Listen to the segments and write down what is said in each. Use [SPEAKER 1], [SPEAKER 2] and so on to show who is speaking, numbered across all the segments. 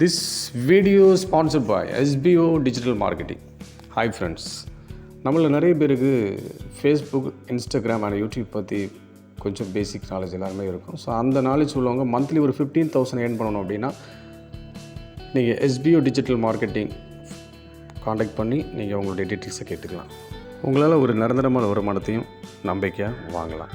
[SPEAKER 1] This video sponsored by SBO digital marketing hi friends நம்மள நிறைய பேருக்கு ஃபேஸ்புக் இன்ஸ்டாகிராம் அண்ட் யூடியூப் பற்றி கொஞ்சம் பேசிக் நாலேஜ் எல்லாருமே இருக்கும். ஸோ அந்த நாலேஜ் உள்ளவங்க மந்த்லி ஒரு ஃபிஃப்டீன் தௌசண்ட் ஏர்ன் பண்ணணும் அப்படின்னா நீங்கள் எஸ்பிஓ டிஜிட்டல் மார்க்கெட்டிங் காண்டாக்ட் பண்ணி நீங்கள் உங்களுடைய டீட்டெயில்ஸை கேட்டுக்கலாம். உங்களால் ஒரு நிரந்தரமான வருமானத்தையும் நம்பிக்கையாக வாங்கலாம்.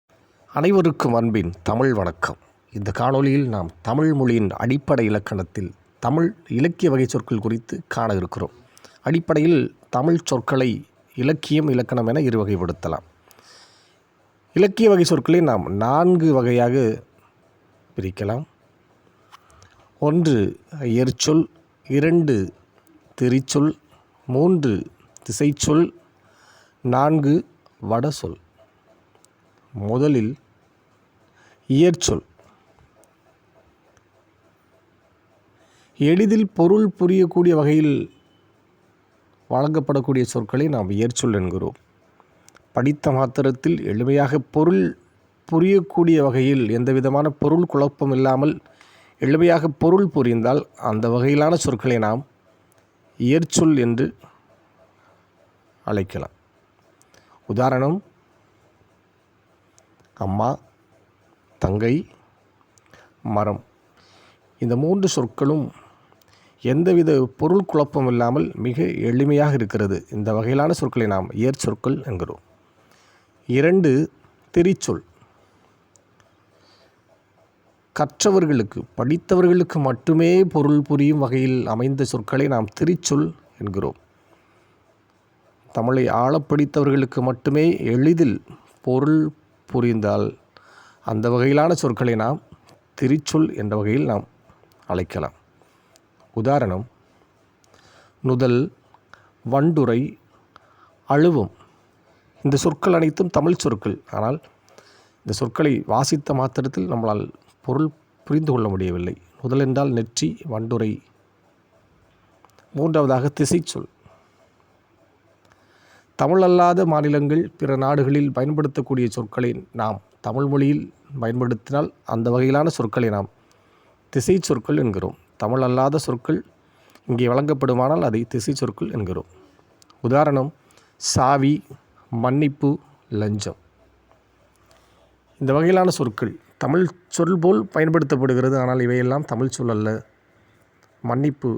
[SPEAKER 2] அனைவருக்கும் அன்பின் தமிழ் வணக்கம். இந்த காணொலியில் நாம் தமிழ் மொழியின் அடிப்படை இலக்கணத்தில் தமிழ் இலக்கிய வகை சொற்கள் குறித்து காண இருக்கிறோம். அடிப்படையில் தமிழ் சொற்களை இலக்கியம் இலக்கணம் என இரு வகைப்படுத்தலாம் இலக்கிய வகை சொற்களை நாம் நான்கு வகையாக பிரிக்கலாம். ஒன்று எரிச்சொல் இரண்டு திரிச்சொல் மூன்று திசைச்சொல் நான்கு வடசொல். முதலில் இயற்சொல். எளிதில் பொருள் புரியக்கூடிய வகையில் வழங்கப்படக்கூடிய சொற்களை நாம் இயற்சொல் என்கிறோம். படித்த மாத்திரத்தில் எளிமையாக பொருள் புரியக்கூடிய வகையில் எந்த விதமான பொருள் குழப்பம் இல்லாமல் எளிமையாக பொருள் புரிந்தால் அந்த வகையிலான சொற்களை நாம் இயற்சொல் என்று அழைக்கலாம். உதாரணம் அம்மா தங்கை மரம். இந்த மூன்று சொற்களும் எந்தவித பொருள் குழப்பம் இல்லாமல் மிக எளிமையாக இருக்கிறது. இந்த வகையிலான சொற்களை நாம் இயற் சொற்கள் என்கிறோம். இரண்டு திரிச்சொல். கற்றவர்களுக்கு படித்தவர்களுக்கு மட்டுமே பொருள் புரியும் வகையில் அமைந்த சொற்களை நாம் திரிச்சொல் என்கிறோம். தமிழை ஆழப்படித்தவர்களுக்கு மட்டுமே எளிதில் பொருள் புரிந்தால் அந்த வகையிலான சொற்களை நாம் திரிச்சொல் என்ற வகையில் நாம் அழைக்கலாம். உதாரணம் நுதல் வண்டுரை அழுவும். இந்த சொற்கள் அனைத்தும் தமிழ் சொற்கள். ஆனால் இந்த சொற்களை வாசித்த மாத்திரத்தில் நம்மளால் பொருள் புரிந்து கொள்ள முடியவில்லை. முதல் என்றால் நெற்றி வண்டுரை. மூன்றாவதாக திசைச்சொல். தமிழ் அல்லாத மாநிலங்கள் பிற நாடுகளில் பயன்படுத்தக்கூடிய சொற்களை நாம் தமிழ் மொழியில் பயன்படுத்தினால் அந்த வகையிலான சொற்களை நாம் திசை சொற்கள் என்கிறோம். தமிழ் அல்லாத சொற்கள் இங்கே வழங்கப்படுமானால் அதை திசை சொற்கள் என்கிறோம். உதாரணம் சாவி மன்னிப்பு லஞ்சம். இந்த வகையிலான சொற்கள் தமிழ் சொல் போல் பயன்படுத்தப்படுகிறது. ஆனால் இவையெல்லாம் தமிழ் சொல் அல்ல. மன்னிப்பு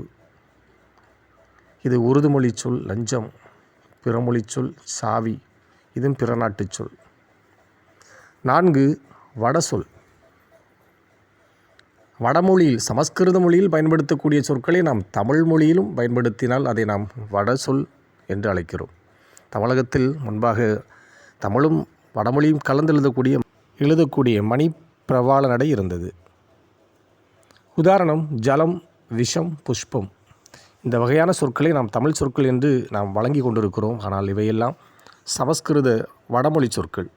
[SPEAKER 2] இது உருதுமொழி சொல் லஞ்சம். பிறமொழி சொல் சாவி இதுவும் பிற நாட்டுச் சொல். நான்கு வடசொல். வடமொழியில் சமஸ்கிருத மொழியில் பயன்படுத்தக்கூடிய சொற்களை நாம் தமிழ் மொழியிலும் பயன்படுத்தினால் அதை நாம் வடசொல் என்று அழைக்கிறோம். தமிழகத்தில் முன்பாக தமிழும் வடமொழியும் கலந்து எழுதக்கூடிய எழுதக்கூடிய மணி நடை இருந்தது. உதாரணம் ஜலம் விஷம் புஷ்பம். இந்த வகையான சொற்களை நாம் தமிழ் சொற்கள் என்று நாம் வழங்கி கொண்டிருக்கிறோம். ஆனால் இவையெல்லாம் சமஸ்கிருத வடமொழி சொற்கள்.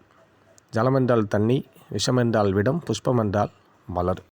[SPEAKER 2] ஜலம் என்றால் தண்ணி விஷம் என்றால் விடம் புஷ்பம் என்றால் மலர்.